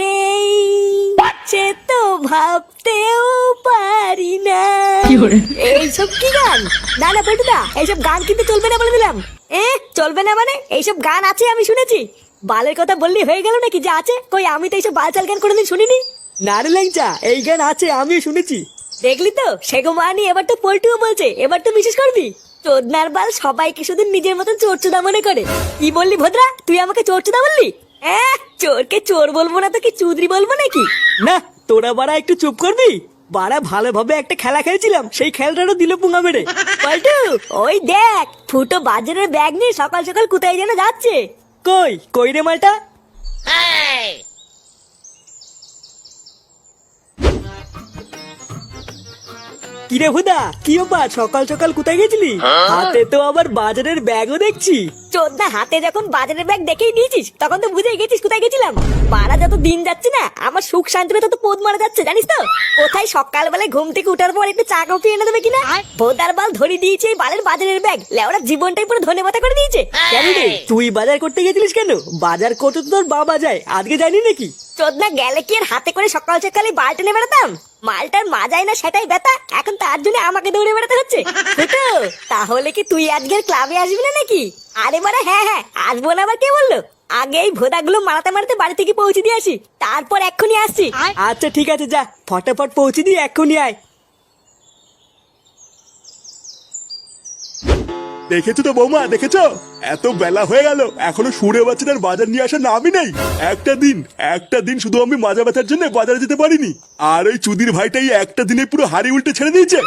নেই সে তো ভাবতেও পারি না। এইসব কি গান? না না পেটুদা এইসব গান কিন্তু চলবে না বলে দিলাম। এ চলবে না মানে? এইসব গান আছে আমি শুনেছি। বালের কথা বললি হয়ে গেল নাকি? যে আছে কই আমি তো এইসব বালচাল গান কোনোদিন শুনিনি। না রে ল্যাংচা এই গান আছে আমিও শুনেছি। দেখলি তো? সেগো মানি এবার তো পল্টুও বলছে এবার তো বিশেষ করবি। চোদনার বাল সবাইকে শুধু নিজের মতন চোরচুদা মনে করে। কি বললি ভদ্রা? তুই আমাকে চোরচুদা বললি? হ্যাঁ চোরকে চোর বলব না তো কি চুদরি বলব নাকি? না তোরা বাড়া একটু চুপ করবি? বাড়া ভালোভাবে একটা খেলা খেলছিলাম সেই খেলাটারও দিল পুঙ্গা মেরে। পল্টু ওই দেখ ফুটো বাজারের ব্যাগ নিয়ে সকাল সকাল কোথায় যেন যাচ্ছে। কই কই রে মালটা? কিরে হুদা কি ব্যাপার? সকাল সকাল কোথায় গেছিলি? হাতে তো আবার বাজারের ব্যাগও দেখছি। চোদ্দা হাতে যখন বাজারের ব্যাগ দেখেই নিয়েছিস তখন তো বুঝে গেছিস কোথায় গেছিলাম। মারা যত দিন যাচ্ছে না আমার সুখ শান্তিতে তত পোদ মারা যাচ্ছে জানিস তো? কোথায় সকালবেলায় ঘুম থেকে উঠার পর একটু চা কফি এনে দেবে কিনা? ভোদার বাল ধরে দিয়েছে এই বালের বাজারের ব্যাগ লেওড়া জীবনটাই পুরো ধনে করে দিয়েছে কেন রে? তুই বাজার করতে গেছিলিস কেন? বাজার করতে তো তোর বাবা যায়। আজকে জানি নাকি? চোদ্দা গেলে কি আর হাতে করে সকাল সকালে বালটা নিয়ে বেড়াতাম? মালটার মাজায় না সেটাই ব্যথা। এখন তার জন্য আমাকে দৌড়ে বেড়াতে হচ্ছে। তাহলে কি তুই আজকের ক্লাবে আসবি না নাকি? আরে মানে হ্যাঁ হ্যাঁ আসব না আবার কে বলল? আগে এই ভোদাগুলো মারাতে মারাতে বাড়ি থেকে পৌঁছে দিয়ে আসি। তারপর এক্ষুনি আসছি। আচ্ছা ঠিক আছে যা। ফটাফট পৌঁছে দিয়ে এক্ষুনি আয়। দেখেছ তো বৌমা, দেখেছ? এত বেলা হয়ে গেল, এখনও সুরে বাচ্চাদের বাজার নিয়ে আসার নামই নেই। একটা দিন একটা দিন শুধু আমি মাজা ব্যথার জন্য বাজারে যেতে পারিনি। আর ওই চুদির ভাইটাই একটা দিনে পুরো হাড়ি উল্টে ছেড়ে দিয়েছে।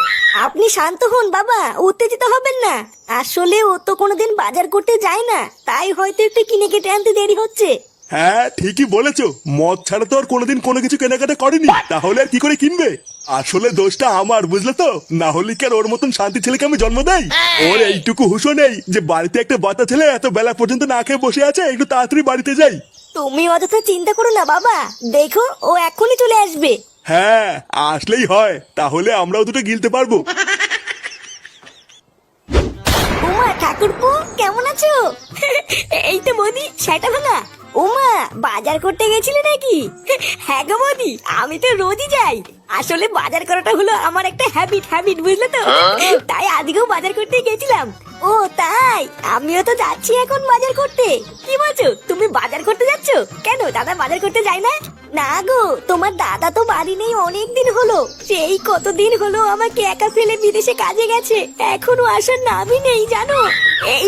আপনি শান্ত হন, বাবা, উত্তেজিত হবেন না। আসলে ও তো কোনোদিন বাজার করতে যায় না, তাই হয়তো একটু কিনে কেটে আনতে দেরি হচ্ছে। হ্যাঁ ঠিকই বলেছ। মদ ছাড়া তো আর কোনোদিন কোনো কিছু কেনাকাটা করেনি। তাহলে আর কি করে কিনবে? আসলে দোষটা আমার বুঝলে তো? না হলে কি আর ওর মতন শান্তি ছেলেকে আমি জন্ম দেই? ওর এইটুকু হুশো নেই যে বাড়িতে একটা বাচ্চা ছেলে এত বেলা পর্যন্ত না খেয়ে বসে আছে একটু তাড়াতাড়ি বাড়িতে যাই। তুমি অযথা চিন্তা করো না বাবা। দেখো ও এখনই চলে আসবে। হ্যাঁ আসলেই হয়। তাহলে আমরাও দুটো গিলতে পারব। উমা ঠাকুরপো কেমন আছো? এই তো মোদি সেটা ভাঙা। উমা বাজার করতে গেছিলে নাকি? হ্যাঁ গো মোদি আমি তো রোজই যাই। আসলে বাজার করাটা হলো আমার একটা হ্যাবিট হ্যাবিট বুঝলে তো? তাই আজকেও বাজার করতে গেছিলাম। ও তাই? আমিও তো যাচ্ছি এখন বাজার করতে। কি বলছো? তুমি বাজার করতে যাচ্ছ? কেন দাদা বাজার করতে যায় না? না গো তোমার দাদা তো বাড়ি নেই অনেক দিন হলো। সেই কতদিন হলো আমাকে একা ফেলে বিদেশে কাজে গেছে। এখনও আসার নামই নেই জানো? এই